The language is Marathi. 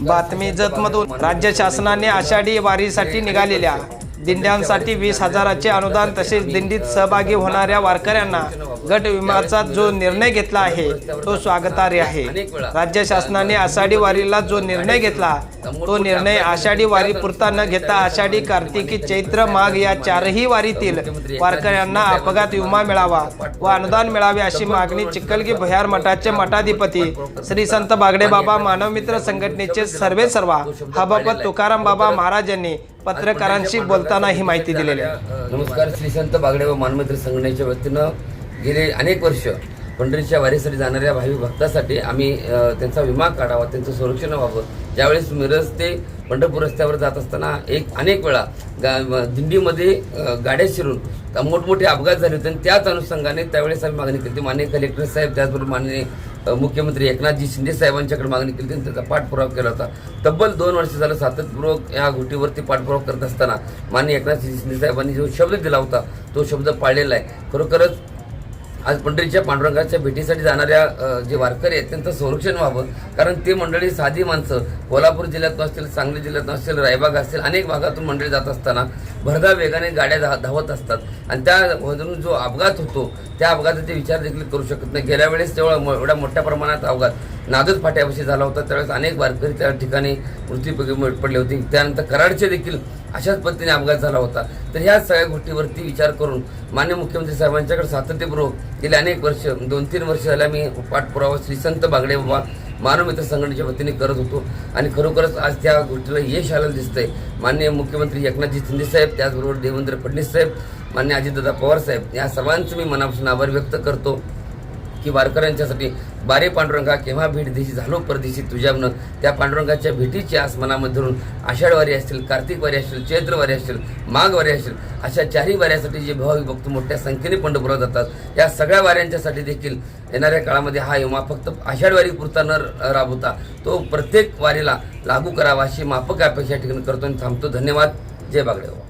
बातमी जतमधून राज्य शासनाने आषाढी वारीसाठी निघालेल्या दिंड्यांसाठी वीस हजाराचे अनुदान तसेच दिंडीत सहभागी होणाऱ्या वारकऱ्यांना गट विमाचा जो निर्णय घेतला आहे तो स्वागतार्ह आहे. राज्य शासनाने आषाढी वारीला जो निर्णय घेतला तो निर्णय आषाढी वारी पुरता न घेता आषाढी कार्तिकी चैत्र माघ या चारही वारीतील वारकऱ्यांना अपघात विमा मिळावा व अनुदान मिळावे अशी मागणी चिखलगी भुयार मठाचे मठाधिपती श्री संत बागडे बाबा मानवमित्र संघटनेचे सर्वे सर्वा हबाबत तुकाराम बाबा महाराज यांनी पत्रकारांशी बोलताना ही माहिती दिलेली आहे. नमस्कार श्री संत बागडे व मानवमित्र संघटनेच्या वतीनं गेले अनेक वर्ष पंढरीच्या वारीसाठी जाणाऱ्या भावी भक्तासाठी आम्ही त्यांचा विमा काढावा त्यांचं संरक्षण व्हावं. ज्यावेळेस मिरज ते पंढरपूर रस्त्यावर जात असताना एक अनेक वेळा गा दिंडीमध्ये गाड्या शिरून मोठमोठे अपघात झाले होते. आणि त्याच अनुषंगाने त्यावेळेस आम्ही मागणी केली होती. माननीय कलेक्टर साहेब त्याचबरोबर माननीय मुख्यमंत्री एकनाथजी शिंदे साहेबांच्याकडे मागणी केली होती. आणि त्याचा पाठपुरावा केला होता. तब्बल दोन वर्ष झालं सातत्यपूर्वक या गोष्टीवरती पाठपुरावा करत असताना माननीय एकनाथजी शिंदे साहेबांनी जो शब्द दिला होता तो शब्द पाळलेला आहे. खरोखरच आज पंढरीच्या पांडुरंगाच्या भेटीसाठी जाणाऱ्या जे वारकरी आहेत त्यांचं संरक्षण व्हावं. कारण ते मंडळी साधी माणसं कोल्हापूर जिल्ह्यातून असतील सांगली जिल्ह्यातून असतील रायबाग असतील अनेक भागातून मंडळी जात असताना भरधाव वेगाने गाड्या धा धावत असतात. आणि त्यामधून जो अपघात होतो त्या अपघाताचे विचार देखील करू शकत नाही. गेल्या वेळेस तेव्हा मो- एवढ्या मोठ्या प्रमाणात अपघात. नादच फाट्यापाशी झाला होता. त्यावेळेस अनेक वारकरी त्या ठिकाणी मृत्यूपैकी पडले होते. त्यानंतर कराडचे देखील अशाच पद्धतीने अपघात झाला होता. तर ह्या सगळ्या गोष्टीवरती विचार करून मान्य मुख्यमंत्री साहेबांच्याकडे सातत्यपूर्वक गेले अनेक वर्ष दोन तीन वर्ष झाल्या मी पाठपुरावा श्री संत बागडे बाबा मानवमित्र संघटनेच्या वतीने करत होतो. आणि खरोखरच आज त्या गोष्टीला यश आलेलं दिसतंय. माननीय मुख्यमंत्री एकनाथजी शिंदे साहेब त्याचबरोबर देवेंद्र फडणवीस साहेब मान्य अजितदादा पवार साहेब या सर्वांचं मी मनापासून आभार व्यक्त करतो. की वारकऱ्यांच्यासाठी बारे पांडुरंगा केव्हा भेट देशी झालो परदेशी तुझ्यामनं त्या पांडुरंगाच्या भेटीची आस मनामध्ये धरून आषाढवारी असतील कार्तिकवारी असतील चैत्रवारी असतील माघवारी असतील अशा चारही वाऱ्यासाठी जे भावी भक्त मोठ्या संख्येने पंढरपुरात जातात या सगळ्या वाऱ्यांच्यासाठी देखील येणाऱ्या काळामध्ये हा युमा फक्त आषाढवारी पुरता न राबवता तो प्रत्येक वारीला लागू करावा अशी माफक अपेक्षा ठिकाणी करतो आणि थांबतो. धन्यवाद. जय बागडेवा